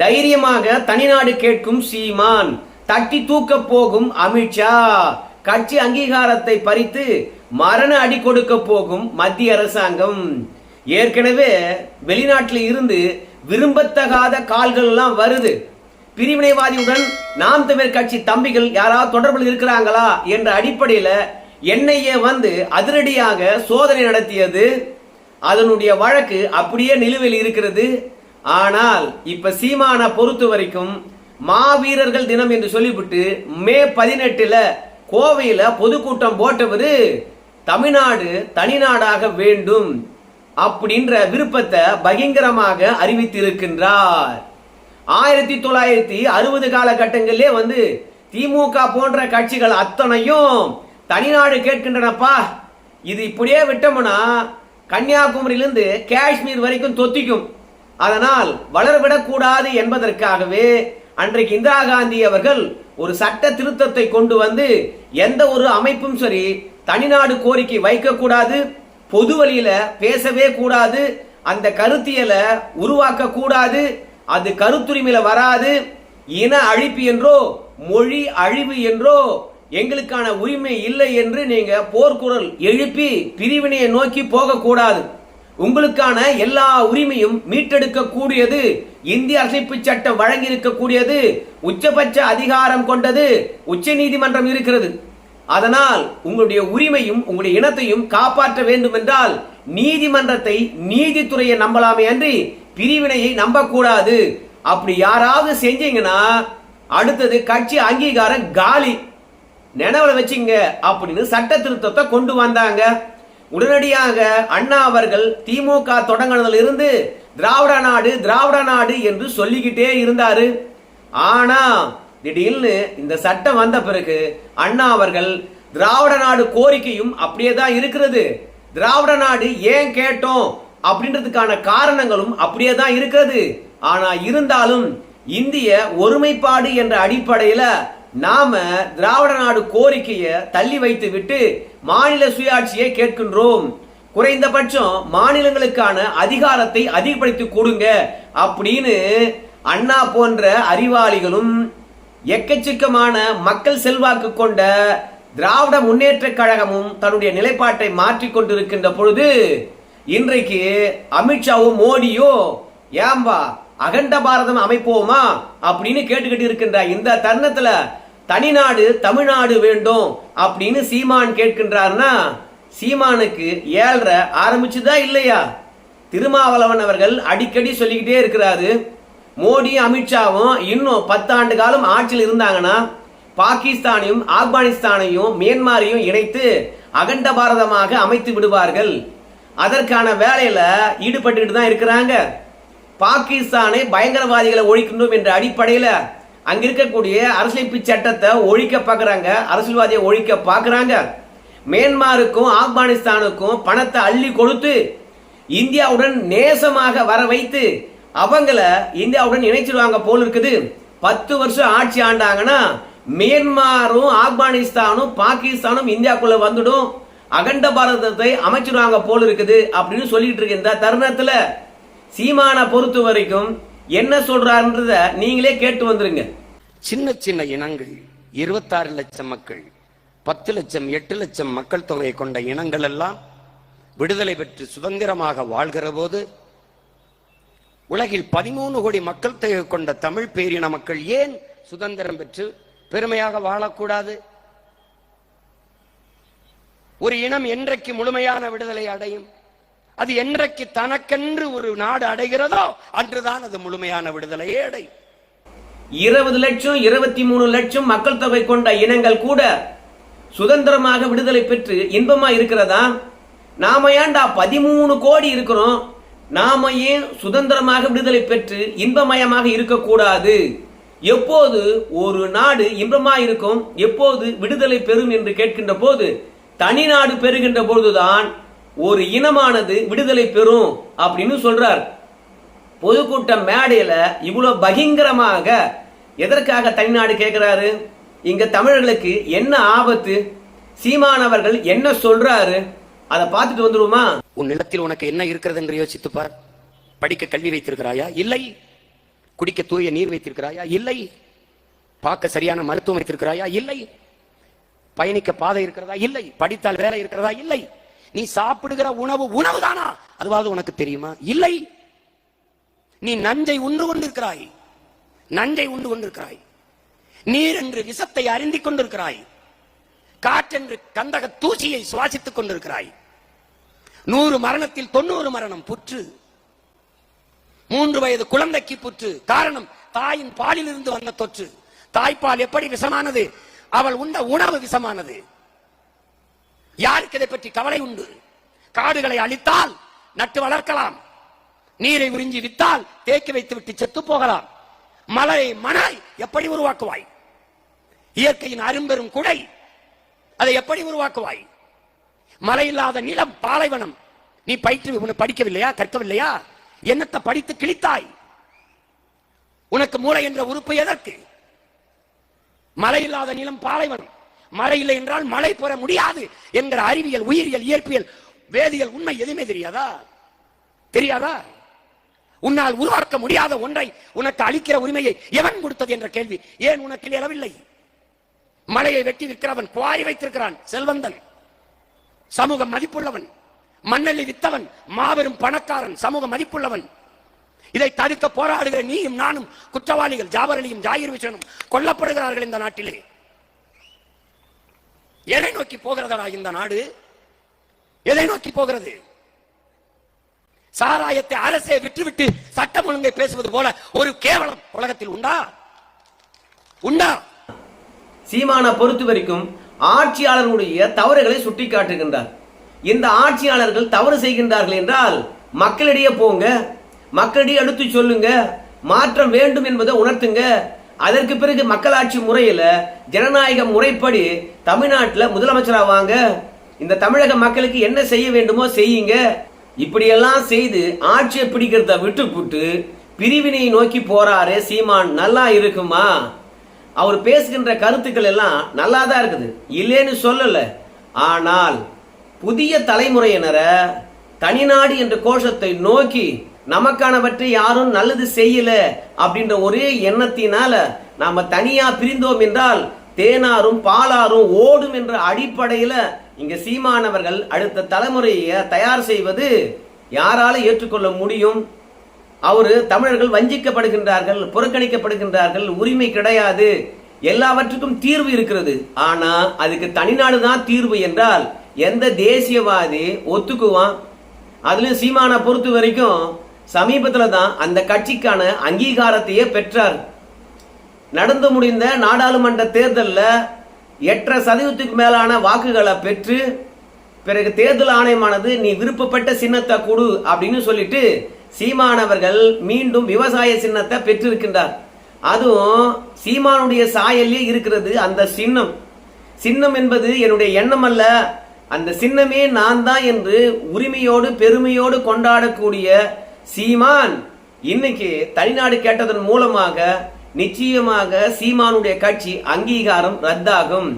தைரியமாக தனிநாடு கேட்கும் சீமான் தட்டி தூக்க போகும் அமித்ஷா. கட்சி அங்கீகாரத்தை பறித்து மரண அடி கொடுக்க போகும் மத்திய அரசாங்கம். ஏற்கனவே வெளிநாட்டில் இருந்து விரும்பத்தகாத கால்கள் எல்லாம் வருது. பிரிவினைவாதியுடன் நாம் தமிழ் கட்சி தம்பிகள் யாராவது தொடர்பில் இருக்கிறாங்களா என்ற அடிப்படையில் என்ஐஏ வந்து அதிரடியாக சோதனை நடத்தியது. அதனுடைய வழக்கு அப்படியே நிலுவையில் இருக்கிறது. ஆனால் இப்ப சீமான பொறுத்த வரைக்கும் மாவீரர்கள் தினம் என்று சொல்லிவிட்டு மே பதினெட்டுல கோவையில பொதுக்கூட்டம் போட்டவரு தமிழ்நாடு தனிநாடாக வேண்டும் அப்படின்ற விருப்பத்தை பகிங்கரமாக அறிவித்திருக்கின்றார். ஆயிரத்தி தொள்ளாயிரத்தி அறுபது காலகட்டங்களிலே வந்து திமுக போன்ற கட்சிகள் அத்தனையும் தனிநாடு கேட்கின்றனப்பா. இது இப்படியே விட்டோம்னா கன்னியாகுமரியிலிருந்து காஷ்மீர் வரைக்கும் தொத்திக்கும். அதனால் வளரவிடக்கூடாது என்பதற்காகவே அன்றைக்கு இந்திரா காந்தி அவர்கள் ஒரு சட்ட திருத்தத்தை கொண்டு வந்து எந்த ஒரு அமைப்பும் சரி தனிநாடு கோரிக்கை வைக்கக்கூடாது பொது வழியில பேசவே கூடாது அந்த கருத்தியலை உருவாக்க கூடாது அது கருத்துரிமையில வராது இன அழிப்பு என்றோ மொழி அழிவு என்றோ எங்களுக்கான உரிமை இல்லை என்று நீங்க போர்க்குரல் எழுப்பி பிரிவினையை நோக்கி போகக்கூடாது. உங்களுக்கான எல்லா உரிமையும் மீட்டெடுக்க கூடியது இந்திய அரசமைப்பு சட்டம் வழங்கி இருக்கக்கூடியது உச்சபட்ச அதிகாரம் கொண்டது உச்ச நீதிமன்றம் இருக்கிறது. அதனால் உங்களுடைய உரிமையும் உங்களுடைய இனத்தையும் காப்பாற்ற வேண்டும் என்றால் நீதிமன்றத்தை நீதித்துறையை நம்பலாமே அன்றி பிரிவினையை நம்பக்கூடாது. அப்படி யாராவது செஞ்சீங்கன்னா அடுத்தது கட்சி அங்கீகாரம் காலி. நினைவில் வச்சுங்க அப்படின்னு சட்ட திருத்தத்தை கொண்டு வந்தாங்க. உடனடியாக அண்ணா அவர்கள் திமுக தொடங்கினதுல இருந்து திராவிட நாடு திராவிட நாடு என்று சொல்லிக்கிட்டே இருந்தாரு. ஆனா திடீர்னு இந்த சட்டம் வந்த பிறகு அண்ணா அவர்கள் திராவிட நாடு கோரிக்கையும் அப்படியே தான் இருக்கிறது. திராவிட நாடு ஏன் கேட்டோம் அப்படின்றதுக்கான காரணங்களும் அப்படியே தான் இருக்கிறது. ஆனா இருந்தாலும் இந்திய ஒருமைப்பாடு என்ற அடிப்படையில நாம திராவிட நாடு கோரிக்கையை தள்ளி வைத்து விட்டு மாநில சுயாட்சியை கேட்கின்றோம். குறைந்தபட்சம் மாநிலங்களுக்கான அதிகாரத்தை அதிகப்படுத்தி கொடுங்க அப்படின்னு அண்ணா போன்ற அறிவாளிகளும் எக்கச்சக்கமான மக்கள் செல்வாக்கு கொண்ட திராவிட முன்னேற்ற கழகமும் தன்னுடைய நிலைப்பாட்டை மாற்றிக்கொண்டிருக்கின்ற பொழுது இன்றைக்கு அமித்ஷாவும் மோடியோ ஏம்பா அகண்ட பாரதம் அமைப்போமா? அப்படின்னு கேட்டுக்கிட்டு இருக்கின்ற இந்த தருணத்துல தனிநாடு தமிழ்நாடு வேண்டும் அப்படின்னு சீமான் கேட்கின்றார்னா சீமானுக்கு ஏழரை ஆரம்பிச்சுதா இல்லையா? திருமாவளவன் அவர்கள் அடிக்கடி சொல்லிக்கிட்டே இருக்கிறாரு. மோடி அமித்ஷாவும் இன்னும் பத்தாண்டு காலம் ஆட்சியில் இருந்தாங்கன்னா பாகிஸ்தானையும் ஆப்கானிஸ்தானையும் மியான்மரையும் இணைத்து அகண்ட பாரதமாக அமைத்து விடுவார்கள். அதற்கான வேலையில ஈடுபட்டுக்கிட்டு தான் இருக்கிறாங்க. பாகிஸ்தானை பயங்கரவாதிகளை ஒழிக்கணும் என்ற அடிப்படையில அங்க இருக்கக்கூடிய அரசியலமைப்பு சட்டத்தை ஒழிக்க பார்க்குறாங்க அரசியல்வாதியை ஒழிக்க பார்க்குறாங்க. மியான்மாருக்கும் ஆப்கானிஸ்தானுக்கும் பணத்தை அள்ளி கொடுத்து இந்தியாவுடன் நேசமாக வர வைத்து அவங்கள இந்தியாவுடன் இணைச்சிடுவாங்க போல் இருக்குது. பத்து வருஷம் ஆட்சி ஆண்டாங்கன்னா மியான்மாரும் ஆப்கானிஸ்தானும் பாகிஸ்தானும் இந்தியாக்குள்ள வந்துடும். அகண்ட பாரதத்தை அமைச்சிடுவாங்க போல் இருக்குது அப்படின்னு சொல்லிட்டு இருக்க இந்த தருணத்துல சீமானை பொறுத்த வரைக்கும் என்ன சொல்றாருன்றத நீங்களே கேட்டு வந்துருங்க. சின்ன சின்ன இனங்கள் இருபத்தாறு லட்சம் மக்கள் பத்து லட்சம் எட்டு லட்சம் மக்கள் தொகையை கொண்ட இனங்கள் எல்லாம் விடுதலை பெற்று சுதந்திரமாக வாழ்கிற போது உலகில் பதிமூணு கோடி மக்கள் தொகை கொண்ட தமிழ் பேரின மக்கள் ஏன் சுதந்திரம் பெற்று பெருமையாக வாழக்கூடாது? ஒரு இனம் என்றைக்கு முழுமையான விடுதலை அடையும்? அது என்றைக்கு தனக்கென்று ஒரு நாடு அடைகிறதோ அன்றுதான் அது முழுமையான விடுதலையே அடையும் இருபது லட்சம் இருபத்தி மூணு லட்சம் மக்கள் தொகை கொண்ட இனங்கள் கூட சுதந்திரமாக விடுதலை பெற்று இன்பமா இருக்கிறதா? நாம ஏன்டா பதிமூணு கோடி இருக்கிறோம்? நாம ஏன் சுதந்திரமாக விடுதலை பெற்று இன்பமயமாக இருக்கக்கூடாது? எப்போது ஒரு நாடு இன்பமா இருக்கும்? எப்போது விடுதலை பெறும் என்று கேட்கின்ற போது தனி நாடு பெறுகின்ற போதுதான் ஒரு இனமானது விடுதலை பெறும் அப்படின்னு சொல்றார். பொதுக்கூட்டம் மேடையில இவ்வளவு பகிங்கரமாக எதற்காக தனிநாடு கேட்கிறாரு இங்க தமிழர்களுக்கு என்ன ஆபத்து? சீமானவர்கள் என்ன சொல்றாரு? அதை பார்த்துட்டு வந்துருவோமா? உன் நிலத்தில் உனக்கு என்ன இருக்கிறது என்று யோசித்துப்பார் படிக்க கல்வி வைத்திருக்கிறாயா? இல்லை. குடிக்க தூய நீர் வைத்திருக்கிறாயா? இல்லை. பார்க்க சரியான மருத்துவம் வைத்திருக்கிறாயா? இல்லை. பயணிக்க பாதை இருக்கிறதா? இல்லை. படித்தால் வேலை இருக்கிறதா? இல்லை. நீ சாப்பிடுகிற உணவு உணவு தானா அதுவாவது உனக்கு தெரியுமா? இல்லை. நீ நஞ்சை உண்டு கொண்டிருக்கிறாய். நஞ்சை உண்டு கொண்டிருக்கிறாய். நீர் என்று விஷத்தை அருந்திக் கொண்டிருக்கிறாய். காற்றென்று கந்தக தூசியை சுவாசித்துக் கொண்டிருக்கிறாய். நூறு மரணத்தில் தொண்ணூறு மரணம் புற்று. மூன்று வயது குழந்தைக்கு புற்று. காரணம் தாயின் பாலில் இருந்து வந்த தொற்று. தாய்ப்பால் எப்படி விஷமானது? அவள் உண்ட உணவு விஷமானது. யாருக்கு இதை பற்றி கவலை உண்டு? காடுகளை அழித்தால் நட்டு வளர்க்கலாம். நீரை உறிஞ்சி வித்தால் தேக்கி வைத்து விட்டு செத்து போகலாம். மலை மணல் எப்படி உருவாக்குவாய்? இயற்கையின் அரும்பெரும் குடை அதை எப்படி உருவாக்குவாய்? மழை இல்லாத நிலம் பாலைவனம். நீ பயிற்று உன்னை படிக்கவில்லையா? கற்கவில்லையா? என்னத்தை படித்து கிழித்தாய்? உனக்கு மூளை என்ற உறுப்பு எதற்கு? மழை இல்லாத நிலம் பாலைவனம். மழை இல்லை என்றால் மழை பெற முடியாது என்கிற அறிவியல் உயிரியல் இயற்பியல் வேதியியல் உண்மை எதுவுமே தெரியாதா? தெரியாதா? உன்னால் உருவாக்க முடியாத ஒன்றை உனக்கு அளிக்கிற உரிமையை எவன் கொடுத்தது என்ற கேள்வி. ஏன் உனக்கு எழவில்லை மலையை வெட்டி விற்கிறவன் குவாரி வைத்திருக்கிறான் செல்வந்தன் சமூக மதிப்புள்ளவன் மண்ணெல்லி வித்தவன் மாபெரும் பணக்காரன் சமூக மதிப்புள்ளவன். இதை தடுக்க போராடுகிற நீயும் நானும் குற்றவாளிகள் ஜாபர் அலியும் ஜாயிர் விஷனும் கொல்லப்படுகிறார்கள் இந்த நாட்டிலே. எதை நோக்கி போகிறதடா இந்த நாடு? எதை நோக்கி போகிறது? சாராயத்தை அரசே விட்டுவிட்டு சட்டம் ஒழுங்கை பேசுவது போல ஒரு கேவலம் உலகத்தில் உண்டா? உண்டா? சீமானை பொறுத்த வரைக்கும் ஆட்சியாளர்களுடைய தவறுகளை சுட்டிக்காட்டுகின்றார். இந்த ஆட்சியாளர்கள் தவறு செய்கின்றார்கள் என்றால் மக்களிடையே போங்க மக்களிடையே எடுத்து சொல்லுங்க மாற்றம் வேண்டும் என்பதை உணர்த்துங்க அதற்கு பிறகு மக்களாட்சி முறையில ஜனநாயக முறைப்படி தமிழ்நாட்டில் முதலமைச்சராவாங்க இந்த தமிழக மக்களுக்கு என்ன செய்ய வேண்டுமோ செய்யுங்க. இப்படியெல்லாம் செய்து ஆட்சியை பிடிக்கிறத விட்டுப்புட்டு பிரிவினை நோக்கி போறாரு சீமான் நல்லா இருக்குமா? அவர் பேசுகின்ற கருத்துக்கள் எல்லாம் நல்லா தான் இருக்குது. இல்லைன்னு சொல்லல. ஆனால் புதிய தலைமுறையினரை தனிநாடு என்ற கோஷத்தை நோக்கி நமக்கானவற்றை யாரும் நல்லது செய்யல அப்படின்ற ஒரே எண்ணத்தினால நாம தனியா பிரிந்தோம் என்றால் தேனாரும் பாலாரும் ஓடும் என்ற அடிப்படையில இங்க சீமானவர்கள் அடுத்த தலைமுறையை தயார் செய்வது யாரால ஏற்றுக்கொள்ள முடியும்? அவரு தமிழர்கள் வஞ்சிக்கப்படுகின்றார்கள் புறக்கணிக்கப்படுகின்றார்கள் உரிமை கிடையாது. எல்லாவற்றுக்கும் தீர்வு இருக்கிறது. ஆனா அதுக்கு தனிநாடு தான் தீர்வு என்றால் எந்த தேசியவாதி ஒத்துக்குவான்? அதுலயும் சீமானை பொறுத்த வரைக்கும் சமீபத்தில் தான் அந்த கட்சிக்கான அங்கீகாரத்தையே பெற்றார். நடந்து முடிந்த நாடாளுமன்ற தேர்தலில் எட்டரை சதவீதத்துக்கு மேலான வாக்குகளை பெற்று பிறகு தேர்தல் ஆணையமானது நீ விருப்பப்பட்ட சின்னத்தை கொடு அப்படின்னு சொல்லிட்டு சீமானவர்கள் மீண்டும் விவசாய சின்னத்தை பெற்றிருக்கின்றார். அதுவும் சீமானுடைய சாயல்லே இருக்கிறது அந்த சின்னம். சின்னம் என்பது என்னுடைய எண்ணம் அல்ல. அந்த சின்னமே நான் தான் என்று உரிமையோடு பெருமையோடு கொண்டாடக்கூடிய சீமான் இன்னைக்கு தனிநாடு கேட்டதன் மூலமாக நிச்சயமாக சீமானுடைய கட்சி அங்கீகாரம் ரத்தாகும்.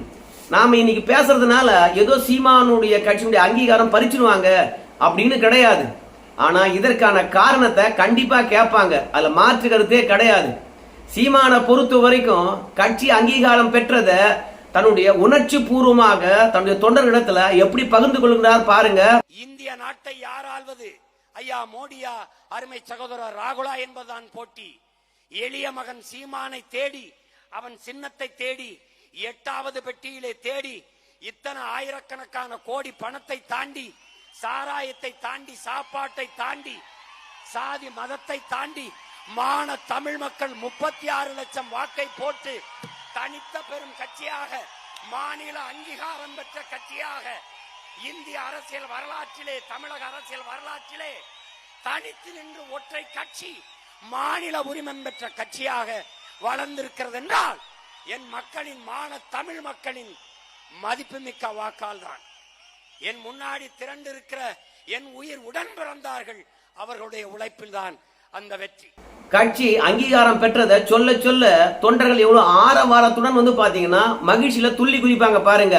நாம இன்னைக்கு பேசுறதுனால ஏதோ சீமானுடைய கட்சியுடைய அங்கீகாரம் பறிச்சிருவாங்க அப்படின்னு கிடையாது. ஆனா இதற்கான காரணத்தை கண்டிப்பா கேட்பாங்க. அதுல மாற்று கருத்தே கிடையாது. சீமானை பொறுத்த வரைக்கும் கட்சி அங்கீகாரம் பெற்றத தன்னுடைய உணர்ச்சி பூர்வமாக தன்னுடைய தொண்டர்களிடத்துல எப்படி பகிர்ந்து கொள்கிறார் பாருங்க. இந்திய நாட்டை யார் ஆள்வது? ஐயா மோடியா அருமை சகோதரர் ராகுலா என்பதுதான் போட்டி. எளிய மகன் சீமானை தேடி அவன் சின்னத்தை தேடி எட்டாவது பெட்டியிலே தேடி இத்தனை ஆயிரக்கணக்கான கோடி பணத்தை தாண்டி சாராயத்தை தாண்டி சாப்பாட்டை தாண்டி சாதி மதத்தை தாண்டி மான தமிழ் மக்கள் முப்பத்தி ஆறு லட்சம் வாக்கை போட்டு தனித்த பெரும் கட்சியாக மாநில அங்கீகாரம் பெற்ற கட்சியாக இந்திய அரசியல் வரலாற்றிலே தமிழக அரசியல் வரலாற்றிலே தனித்து நின்று ஒற்றை கட்சி மாநில உரிமம் பெற்ற கட்சியாக வளர்ந்திருக்கிறது என்றால் என் மக்களின் மான தமிழ் மக்களின் மதிப்புமிக்க வாக்கால் தான் என் முன்னாடி திரண்டு இருக்கிற என் உயிர் உடன் பிறந்தார்கள் அவர்களுடைய உழைப்பில் தான் அந்த வெற்றி. கட்சி அங்கீகாரம் பெற்றதை சொல்ல சொல்ல தொண்டர்கள் எவ்வளவு ஆரவாரத்துடன் வந்து பாத்தீங்கன்னா மகிழ்ச்சியில துள்ளி குதிப்பாங்க பாருங்க.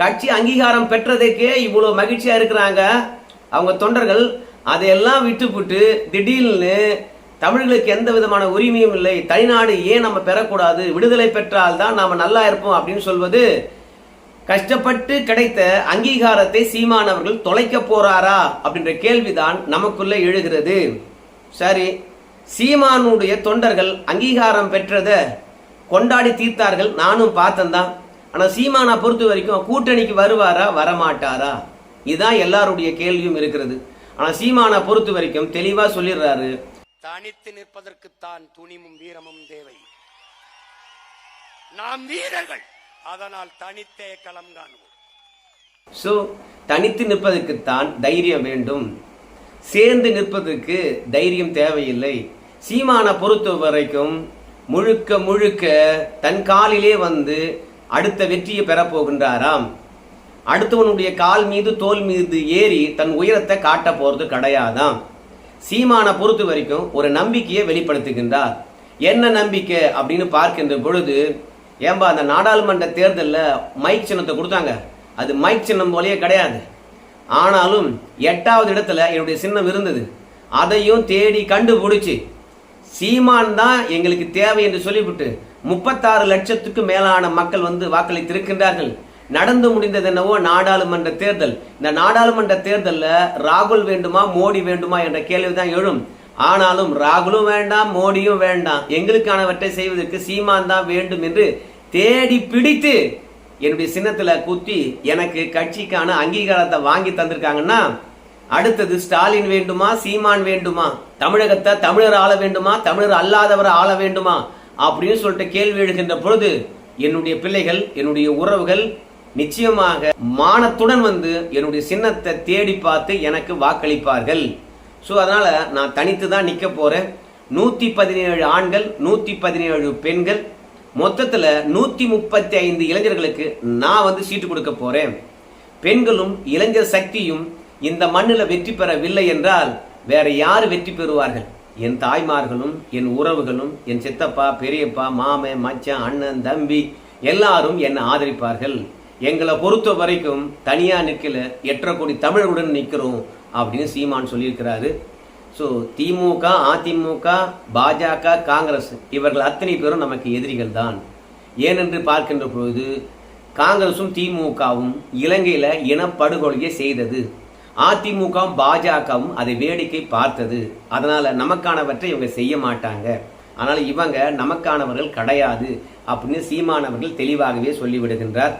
கட்சி அங்கீகாரம் பெற்றதுக்கே இவ்வளோ மகிழ்ச்சியாக இருக்கிறாங்க. அவங்க தொண்டர்கள் அதையெல்லாம் விட்டுப்புட்டு திடீர்னு தமிழர்களுக்கு எந்த விதமான உரிமையும் இல்லை. தனிநாடு ஏன் நம்ம பெறக்கூடாது? விடுதலை பெற்றால் தான் நாம் நல்லா இருப்போம் அப்படின்னு சொல்வது கஷ்டப்பட்டு கிடைத்த அங்கீகாரத்தை சீமான் அவர்கள் தொலைக்க போறாரா அப்படின்ற கேள்விதான் நமக்குள்ள எழுகிறது. சரி சீமானுடைய தொண்டர்கள் அங்கீகாரம் பெற்றதை கொண்டாடி தீர்த்தார்கள். நானும் பார்த்தேன்தான். ஆனா சீமானை பொறுத்த வரைக்கும் கூட்டணிக்கு வருவாரா வரமாட்டாரா? இதுதான் எல்லாருடைய கேள்வியும் இருக்கிறது. ஆனா சீமானை பொறுத்த வரைக்கும் தெளிவா சொல்லிடுறாரு. தனித்து நிற்பதற்குத்தான் துணிவும் வீரமும் தேவை. நாம் வீரர்கள் அதனால் தனித்தே களம் காணுவோம் ஸோ தனித்து நிற்பதற்குத்தான் தைரியம் வேண்டும். சேர்ந்து நிற்பதற்கு தைரியம் தேவையில்லை. சீமானை பொறுத்த வரைக்கும் முழுக்க முழுக்க தன் காலிலே வந்து அடுத்த வெற்றியை பெறப்போகின்றாராம் அடுத்தவனுடைய கால் மீது தோல் மீது ஏறி தன் உயரத்தை காட்ட போறது கிடையாதாம். சீமானை பொறுத்த வரைக்கும் ஒரு நம்பிக்கையை வெளிப்படுத்துகின்றார். என்ன நம்பிக்கை அப்படின்னு பார்க்கின்ற பொழுது ஏன்பா அந்த நாடாளுமன்ற தேர்தலில் மைக் சின்னத்தை கொடுத்தாங்க? அது மைக் சின்னம் போலயே கிடையாது. ஆனாலும் எட்டாவது இடத்துல என்னுடைய சின்னம் இருந்தது. அதையும் தேடி கண்டுபிடிச்சி சீமான் தான் எங்களுக்கு தேவை என்று சொல்லிவிட்டு முப்பத்தாறு லட்சத்துக்கு மேலான மக்கள் வந்து வாக்களித்திருக்கின்றார்கள். நடந்து முடிந்தது என்னவோ நாடாளுமன்ற தேர்தல். இந்த நாடாளுமன்ற தேர்தலில் ராகுல் வேண்டுமா மோடி வேண்டுமா என்ற கேள்விதான் எழும். ஆனாலும் ராகுலும் வேண்டாம் மோடியும் வேண்டாம். எங்களுக்கானவற்றை செய்வதற்கு சீமான் தான் வேண்டும் என்று தேடி பிடித்து என்னுடைய சின்னத்தில் குத்தி எனக்கு கட்சிக்கான அங்கீகாரத்தை வாங்கி தந்திருக்காங்கன்னா அடுத்தது ஸ்டாலின் வேண்டுமா சீமான் வேண்டுமா? தமிழகத்தை தமிழர் ஆள வேண்டுமா? தமிழர் அல்லாதவர் ஆள வேண்டுமா? அப்படின்னு சொல்லிட்டு கேள்வி எழுகின்ற பொழுது என்னுடைய பிள்ளைகள் என்னுடைய உறவுகள் நிச்சயமாக மானத்துடன் வந்து என்னுடைய சின்னத்தை தேடி பார்த்து எனக்கு வாக்களிப்பார்கள். ஸோ அதனால் நான் தனித்து தான் நிற்க போகிறேன் நூற்றி பதினேழு ஆண்கள் நூற்றி பதினேழு பெண்கள். மொத்தத்தில் நூற்றி முப்பத்தி ஐந்து இளைஞர்களுக்கு நான் வந்து சீட்டு கொடுக்க போகிறேன் பெண்களும் இளைஞர் சக்தியும் இந்த மண்ணில் வெற்றி பெறவில்லை என்றால் வேற யார் வெற்றி பெறுவார்கள்? என் தாய்மார்களும் என் உறவுகளும் என் சித்தப்பா பெரியப்பா மாமன் மச்சான் அண்ணன் தம்பி எல்லாரும் என்னை ஆதரிப்பார்கள். எங்களை பொறுத்த வரைக்கும் தனியாக நிற்கல எட்டரை கோடி தமிழருடன் நிற்கிறோம் அப்படின்னு சீமான் சொல்லியிருக்கிறாரு. ஸோ திமுக அதிமுக பாஜக காங்கிரஸ் இவர்கள் அத்தனை பேரும் நமக்கு எதிரிகள் தான். ஏனென்று பார்க்கின்ற பொழுது காங்கிரஸும் திமுகவும் இலங்கையில் இனப்படுகொலையை செய்தது. அதிமுகவும் பாஜகவும் அதை வேடிக்கை பார்த்தது. அதனால நமக்கானவற்றை இவங்க செய்ய மாட்டாங்க. ஆனால் இவங்க நமக்கானவர்கள் கிடையாது அப்படின்னு சீமானவர்கள் தெளிவாகவே சொல்லிவிடுகின்றார்.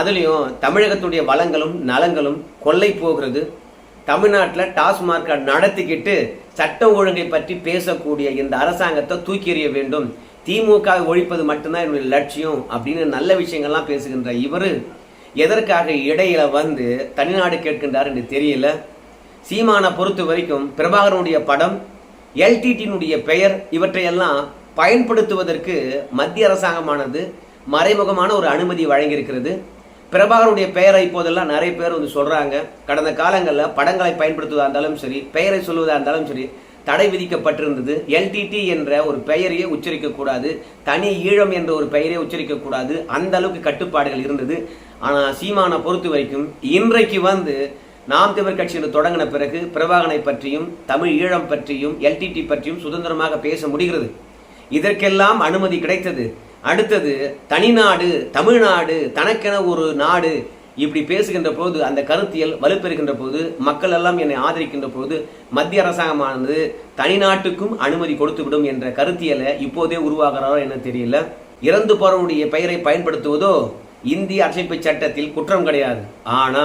அதுலேயும் தமிழகத்துடைய வளங்களும் நலங்களும் கொள்ளை போகிறது. தமிழ்நாட்டில் டாஸ்மார்க் நடத்திக்கிட்டு சட்டம் ஒழுங்கை பற்றி பேசக்கூடிய இந்த அரசாங்கத்தை தூக்கி எறிய வேண்டும். திமுக ஒழிப்பது மட்டும்தான் என்னுடைய லட்சியம் அப்படின்னு நல்ல விஷயங்கள்லாம் பேசுகின்ற இவர் எதற்காக இடையில வந்து தனிநாடு கேட்கின்றார் என்று தெரியல. சீமானை பொறுத்த வரைக்கும் பிரபாகரனுடைய படம் எல்டிடியினுடைய பெயர் இவற்றையெல்லாம் பயன்படுத்துவதற்கு மத்திய அரசாங்கமானது மறைமுகமான ஒரு அனுமதி வழங்கியிருக்கிறது. பிரபாகரனுடைய பெயரை இப்போதெல்லாம் நிறைய பேர் வந்து சொல்றாங்க. கடந்த காலங்களில் படங்களை பயன்படுத்துவதாக இருந்தாலும் சரி பெயரை சொல்வதாக இருந்தாலும் சரி தடை விதிக்கப்பட்டிருந்தது. எல்டிடி என்ற ஒரு பெயரையே உச்சரிக்கக்கூடாது. தனி ஈழம் என்ற ஒரு பெயரை உச்சரிக்கக்கூடாது. அந்த அளவுக்கு கட்டுப்பாடுகள் இருந்தது. ஆனால் சீமானை பொறுத்த வரைக்கும் இன்றைக்கு வந்து நாம் தமிழ் கட்சியில் தொடங்கின பிறகு பிரபாகனை பற்றியும் தமிழ் ஈழம் பற்றியும் எல்டிடி பற்றியும் சுதந்திரமாக பேச முடிகிறது. இதற்கெல்லாம் அனுமதி கிடைத்தது. அடுத்தது தனிநாடு தமிழ்நாடு தனக்கென ஒரு நாடு இப்படி பேசுகின்ற போது அந்த கருத்தியல் வலுப்பெறுகின்ற போது மக்கள் எல்லாம் என்னை ஆதரிக்கின்ற போது மத்திய அரசாங்கமானது தனிநாட்டுக்கும் அனுமதி கொடுத்துவிடும் என்ற கருத்தியலை இப்போதே உருவாகிறாரோ என்ன தெரியல. இறந்து போறவனுடைய பெயரை பயன்படுத்துவதோ இந்திய அரசமைப்பு சட்டத்தில் குற்றம் கிடையாது. ஆனா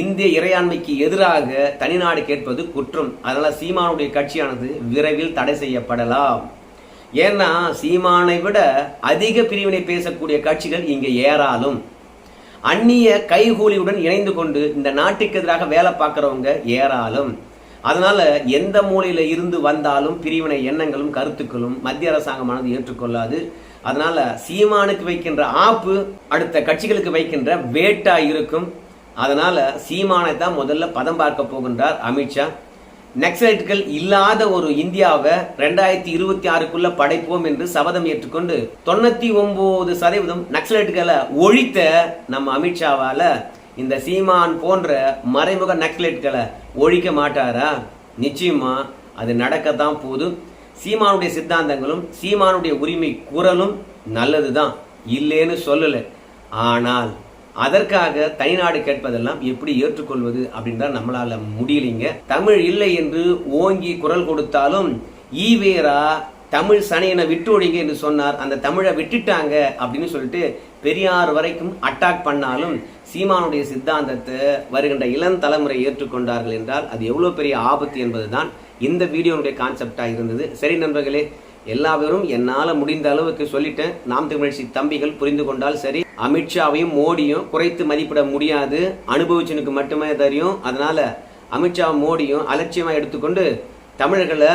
இந்திய இறையாண்மைக்கு எதிராக தனிநாடு கேட்பது குற்றம். அதனால சீமானுடைய கட்சியானது விரைவில் தடை செய்யப்படலாம். ஏன்னா சீமானை விட அதிக பிரிவினை பேசக்கூடிய கட்சிகள் இங்கே ஏறாலும் அந்நிய கைகூலியுடன் இணைந்து கொண்டு இந்த நாட்டுக்கு எதிராக வேலை பார்க்குறவங்க ஏறாலும் அதனால எந்த மூலையில் இருந்து வந்தாலும் பிரிவினை எண்ணங்களும் கருத்துக்களும் மத்திய அரசாங்கமானது ஏற்றுக்கொள்ளாது. அதனால சீமானுக்கு வைக்கின்ற ஆப்பு அடுத்த கட்சிகளுக்கு வைக்கின்ற வேட்டா இருக்கும். அதனால சீமானை தான் முதல்ல பதம் பார்க்க போகின்றார் அமித்ஷா நக்சலைட்டுகள் இல்லாத ஒரு இந்தியாவை ரெண்டாயிரத்தி இருபத்தி ஆறுக்குள்ள படைப்போம் என்று சபதம் ஏற்றுக்கொண்டு தொண்ணூத்தி ஒன்பது சதவீதம் நக்சலைட்டுகளை ஒழித்த நம்ம அமித்ஷாவால இந்த சீமான் போன்ற மறைமுக நக்சலைட்டுகளை ஒழிக்க மாட்டாரா? நிச்சயமா அது நடக்கத்தான் போதும் சீமானுடைய சித்தாந்தங்களும் சீமானுடைய உரிமை குரலும் நல்லது தான் இல்லைன்னு சொல்லலை. ஆனால் அதற்காக தனிநாடு கேட்பதெல்லாம் எப்படி ஏற்றுக்கொள்வது அப்படின் தான் நம்மளால் முடியலைங்க. தமிழ் இல்லை என்று ஓங்கி குரல் கொடுத்தாலும் ஈவேரா தமிழ் சனையனை விட்டு ஒழிங்க என்று சொன்னார். அந்த தமிழை விட்டுட்டாங்க அப்படின்னு சொல்லிட்டு பெரியார் வரைக்கும் அட்டாக் பண்ணாலும் சீமானுடைய சித்தாந்தத்தை வருகின்ற இளம் தலைமுறை ஏற்றுக்கொண்டார்கள் என்றால் அது எவ்வளோ பெரிய ஆபத்து என்பதுதான் இந்த வீடியோனுடைய கான்செப்டாக இருந்தது. சரி நண்பர்களே எல்லா பேரும் முடிந்த அளவுக்கு சொல்லிட்டேன். நாம் தமிழ்ச்சி தம்பிகள் புரிந்து கொண்டால் சரி. அமித்ஷாவையும் மோடியும் குறைத்து மதிப்பிட முடியாது. அனுபவிச்சனுக்கு மட்டுமே தெரியும். அதனால அமித்ஷா மோடியும் அலட்சியமாக எடுத்துக்கொண்டு தமிழர்களை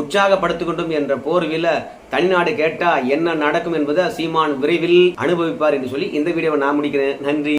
உற்சாகப்படுத்திக்கொண்டும் என்ற போர்வில தனிநாடு கேட்டா என்ன நடக்கும் என்பதை சீமான் விரைவில் அனுபவிப்பார் என்று சொல்லி இந்த வீடியோவை நான் முடிக்கிறேன். நன்றி.